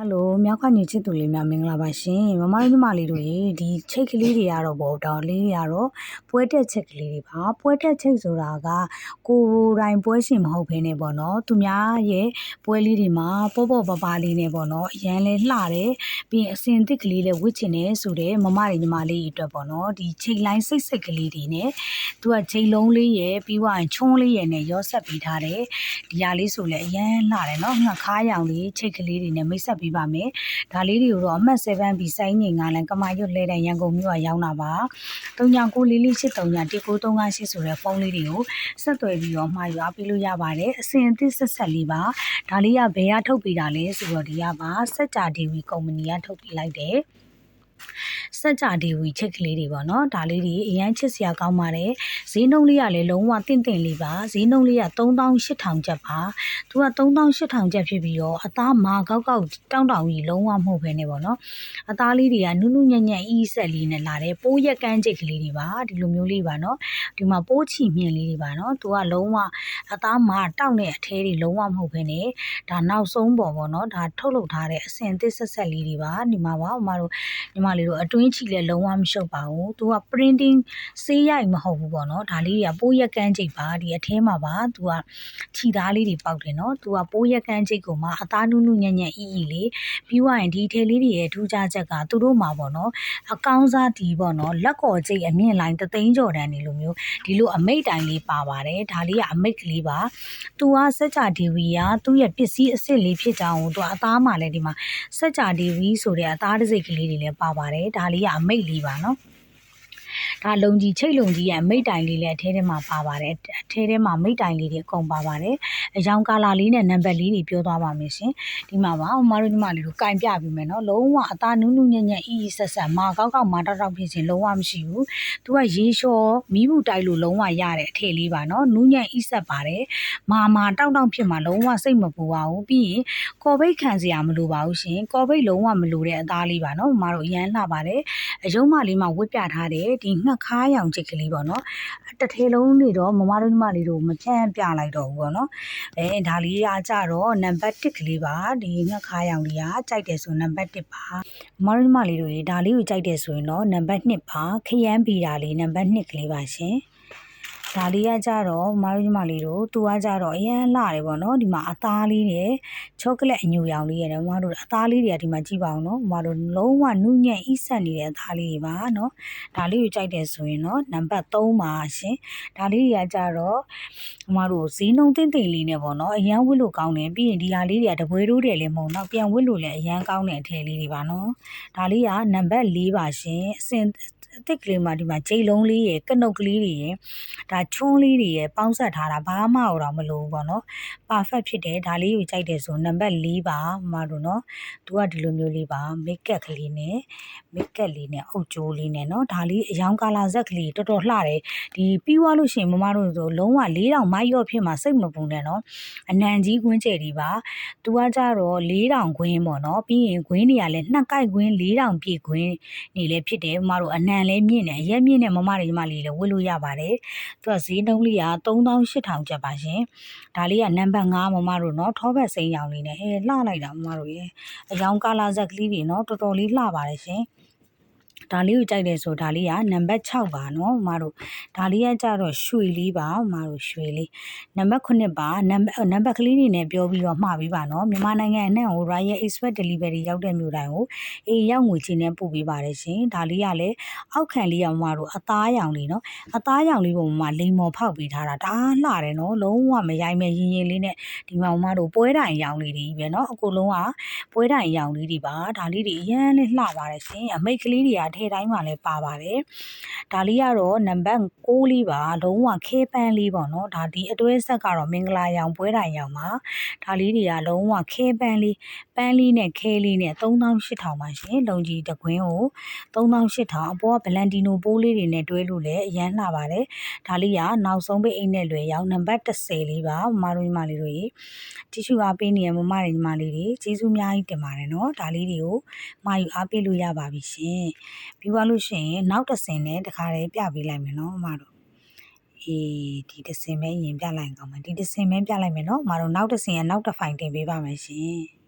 ဟယ်လိုမြောက်ခညီချစ်သူလေးများမင်္ဂလာပါရှင်မမတို့ညီမလေးတို့ရေဒီချိတ်ကလေးတွေကတော့ပေါ့တော့လေးတွေကတော့ပွဲတက်ချိတ်ကလေးတွေပါပွဲတက်ချိတ်ဆိုတာကကိုယ်တိုင်ပွဲရှင်မဟုတ်ဘဲနဲ့ပေါ့နော်သူများရဲ့ပွဲလေးတွေမှာပေါ့ပေါ့ပါပါလေးနဲ့ပေါ့နော်အရန်လဲလှတယ်ပြီးရင်အစင်သစ်ကလေးလဲဝစ်ချင်တယ်ဆိုတော့မမတွေညီမလေးတွေအတွက်ပေါ့နော်ဒီချိတ်လိုင်းစိတ်စိတ်ကလေးတွေနဲ့သူကချိတ်လုံးလေးရဲ့ပြီးွားရင်ချွန်းလေးရဲ့နဲ့ရောဆက်ပေးထားတယ်ဒီဟာလေးဆိုလဲအရန်လှတယ်နော်ငါခါးရောင်လေးချိတ်ကလေးတွေနဲ့မိတ်ဆက်ပေးပါမယ်ဒါလေးတွေကိုတော့အမှတ်7ပြီးစိုင်းငင်ငါလန်ကမာရွတ်လဲတဲ့ရန်ကုန်မြို့ကရောက်လာပါ39လေးလေး83ည1938ဆိုတဲ့ဖုန်းလေးတွေကိုဆက်သွယ်ပြီးတော့မှာယူအားပေးလို့ရပါတယ်အစဉ်အသစ်ဆက်ဆက်လေးပါဒါလေးကဘယ်ကထုတ်ပေးတာလဲဆိုတော့ဒီကပါစက်ကြဒေဝီကုမ္ပဏီကထုတ်ပေးလိုက်တယ် စက်ကြဒေဝီချက်ကလေးတွေပေါ့နော်ဒါလေးတွေအရန်ချစ်စရာကောင်းပါတယ်ဈေးနှုန်းလေးကလည်းလုံးဝတင့်တင့်လေးပါဈေးနှုန်းလေးက3800ကျပ်ပါသူက3800ကျပ်ဖြစ်ပြီးတော့အသားမာကောက်ကောက်တောင်းတောင်းကြီးလုံးဝမဟုတ်ဘဲနဲ့ပေါ့နော်အသားလေးတွေကနုနုညံ့ညံ့အီးဆက်လေးနဲ့လာတယ်ပိုးရက်ကန်းချိတ်ကလေးတွေပါဒီလိုမျိုးလေးပါနော်ဒီမှာပိုးချီမြင့်လေးတွေပါနော်သူကလုံးဝအသားမာတောက်တဲ့အထဲတွေလုံးဝမဟုတ်ဘဲနဲ့ဒါနောက်ဆုံးပေါ်ပေါ့နော်ဒါထုတ်လုပ်ထားတဲ့အစင်သစ်ဆက်ဆက်လေးတွေပါဒီမှာပါဟိုမှာတို့ညီမလေးတို့အတွင်းချီလည်းလုံးဝမရှုပ်ပါဘူးသူက printing ဆေးရိုက်မဟုတ်ဘူးပေါ့နော်ဒါလေးတွေကပိုးရက်ကန်းချိတ်ပါဒီအထဲမှာပါသူကခြီသားလေးတွေပေါက်တယ်နော်သူကပိုးရက်ကန်းချိတ်ကိုမှအသားနုနုညံ့ညံ့အီအီလေးပြီးွားရင်ဒီထဲလေးတွေရဲ့ထူးခြားချက်ကသူတို့မှာပေါ့နော်အကောင်းစားဒီပေါ့နော်လက်ကော်ချိတ်အမြင့်လိုင်းတသိန်းကျော်တန်းနေလိုမျိုးဒီလိုအမိတ်တိုင်လေးပါပါတယ်ဒါလေးကအမိတ်ကလေးပါသူကစက်ကြဒီဝီကသူ့ရဲ့ပစ္စည်းအစ်စ်လေးဖြစ်ကြအောင်သူကအသားမှလည်းဒီမှာစက်ကြဒီဝီဆိုတဲ့အသားတစ်စိတ်ကလေးတွေလည်းပါပါတယ်ဒါလေးကအမိတ်လေးပါနော် ဒါလုံကြီးချိတ်လုံကြီးရဲ့မိတ်တိုင်လေးလည်းအထဲထဲမှာပါပါတယ်အထဲထဲမှာမိတ်တိုင်လေးတွေအကုန်ပါပါတယ်အယောင်ကာလာလေးနဲ့နံပါတ်လေးတွေပြောသွားပါမယ်ရှင်ဒီမှာပါအမတို့ညီမလေးတို့ကင်ပြပြီးမယ်နော်လုံးဝအသားနုနုညံ့ညံ့အီအီဆက်ဆက်မာကောက်ကောက်မာတောက်တောက်ဖြစ်ခြင်းလုံးဝမရှိဘူးသူကရေလျှော်မီးဘူးတိုက်လို့လုံးဝရတဲ့အထည်လေးပါနော်နူးညံ့အီဆက်ပါတယ်မာမာတောက်တောက်ဖြစ်မှာလုံးဝစိတ်မပူပါဘူးပြီးရင်ကော်ဘိတ်ခံစရာမလိုပါဘူးရှင်ကော်ဘိတ်လုံးဝမလိုတဲ့အသားလေးပါနော်မတို့ရမ်းလှပါတယ်အယုံမလေးမှာဝတ်ပြထားတယ်ဒီငှက်ခါးရောင်ချစ်ကလေးပေါ့နော်တစ်ထဲလုံးနေတော့မမတို့ညီမလေးတို့မဖြန့်ပြလိုက်တော့ဘူးပေါ့နော်အဲဒါလေးကကြတော့နံပါတ်1ကလေးပါဒီငှက်ခါးရောင်လေးကကြိုက်တယ်ဆိုနံပါတ်1ပါမမတို့ညီမလေးတို့ရေဒါလေးကိုကြိုက်တယ်ဆိုရင်တော့နံပါတ်2ပါခရမ်းပီတာလေးနံပါတ်2ကလေးပါရှင် ဒါလေးကကြတော့မမတို့ညီမလေးတို့သူကကြတော့အရန်လှတယ်ပေါ့နော်ဒီမှာအသားလေးတွေချောကလက်အညူရောင်လေးရတယ်မမတို့အသားလေးတွေကဒီမှာကြည့်ပါအောင်နော်မမတို့လုံးဝနုညံ့အီးဆက်နေတဲ့အသားလေးတွေပါနော်ဒါလေးကိုကြိုက်တယ်ဆိုရင်တော့နံပါတ်3ပါရှင်ဒါလေးတွေကကြတော့မမတို့ဈေးနှုန်းတင်းတင်းလေးနဲ့ပေါ့နော်အရန်ဝစ်လို့ကောင်းတယ်ပြီးရင်ဒီဟာလေးတွေကတပွဲတိုးတယ်လည်းမဟုတ်တော့ပြန်ဝစ်လို့လည်းအရန်ကောင်းတဲ့အထည်လေးတွေပါနော်ဒါလေးကနံပါတ်4ပါရှင်အစင် အသစ်ကလေးမှာဒီမှာဂျိတ်လုံးလေးရယ်ကနုတ်ကလေးတွေရယ်ဒါချွန်းလေးတွေရယ်ပေါင်းဆက်ထားတာဘာမှတော့မလိုဘူးပေါ့နော် perfect ဖြစ်တယ်ဒါလေးကိုကြိုက်တယ်ဆိုနံပါတ်4ပါမတို့နော်သူကဒီလိုမျိုးလေးပါ make up ကလေးနဲ့ make up လေးနဲ့အုပ်ကြိုးလေးနဲ့နော်ဒါလေးအယောင်ကာလာဇက်ကလေးတော်တော်လှတယ်ဒီပြီးွားလို့ရှိရင်မမတို့ဆိုလုံးဝ4000မိုက်ရော့ဖြစ်မှာစိတ်မပူနဲ့နော်အနံကြီးကွင်းကျဲဒီပါသူကကြတော့4000ခွင်းပေါ့နော်ပြီးရင်ခွင်းတွေကလည်းနှစ်ကိုက်ခွင်း4000ပြည့်ခွင်းနေလည်းဖြစ်တယ်မမတို့အနံလည်းမြင့်တယ်အရက်မြင့်တဲ့မမတွေညီမလေးလည်းဝတ်လို့ရပါတယ်သူကဈေးနှုန်းလေးက3800ကျပ်ပါရှင်ဒါလေးကနံပါတ်5မမတို့နော်ထောဘက်စိမ်းရောင်လေးနဲ့ဟဲလှလိုက်တာမမတို့ရေအယောင်ကာလာဇက်ကလေးတွေနော်တော်တော်လေးလှပါတယ်ရှင် ဒါလေးကိုကြိုက်တယ်ဆိုဒါလေးကနံပါတ်6ပါနော်မတို့ဒါလေးကကြတော့ရွှေလေးပါမတို့ရွှေလေးနံပါတ်9ပါနံပါတ်နံပါတ်ကလေးတွေနဲ့ပြောပြီးတော့မှာပေးပါနော်မြန်မာနိုင်ငံအနှံ့ကို Royal Express Delivery ရောက်တဲ့မြို့တိုင်းကိုအေးရောက်ငွေချင်းနဲ့ပို့ပေးပါတယ်ရှင်ဒါလေးကလည်းအောက်ခံလေးကမတို့အသားရောင်လေးနော်အသားရောင်လေးပုံမှာလိမ်မော်ဖောက်ပေးထားတာဒါလှတယ်နော်လုံးဝမရိုင်းမဲ့ရင်ရင်လေးနဲ့ဒီမှာမတို့ပွဲတိုင်ရောင်လေးတွေပဲနော်အကုန်လုံးကပွဲတိုင်ရောင်လေးတွေပါဒါလေးတွေအရန်လေးလှပါတယ်ရှင်အမိတ်ကလေးတွေကထဲတိုင်းမှာလည်းပါပါတယ်ဒါလေးကတော့နံပါတ်6လေးပါလုံးဝခဲပန်းလေးပေါ့နော်ဒါဒီအတွဲဆက်ကတော့မင်္ဂလာရောင်ပွဲတိုင်ရောင်ပါဒါလေးတွေကလုံးဝခဲပန်းလေးပန်းလေးနဲ့ခဲလေးနဲ့3800ပါရှင်လုံကြီးတကွင်းကို3800အပေါ်ကဗလန်တီနိုပိုးလေးတွေနဲ့တွဲလို့လည်းအရန်လှပါတယ်ဒါလေးကနောက်ဆုံးပိတ်အိတ်နဲ့လွယ်ရောင်နံပါတ်30လေးပါမမတို့ညီမလေးတို့ရေတီရှူအားပေးနေရမမတွေညီမလေးတွေကျေးဇူးအများကြီးတင်ပါတယ်နော်ဒါလေးတွေကိုမှာယူအားပေးလို့ရပါပြီရှင်ပြီးသွားလို့ရှိရင်နောက်တစ်ဆင်နဲ့တခါတည်းပြပေးလိုက်မယ်နော်မမတို့အေးဒီတစ်ဆင်ပဲရင်ပြလိုက်ကောင်းမယ်ဒီတစ်ဆင်ပဲပြလိုက်မယ်နော်မမတို့နောက်တစ်ဆင်ကနောက်တစ်ဖိုင်တင်ပေးပါမယ်ရှင်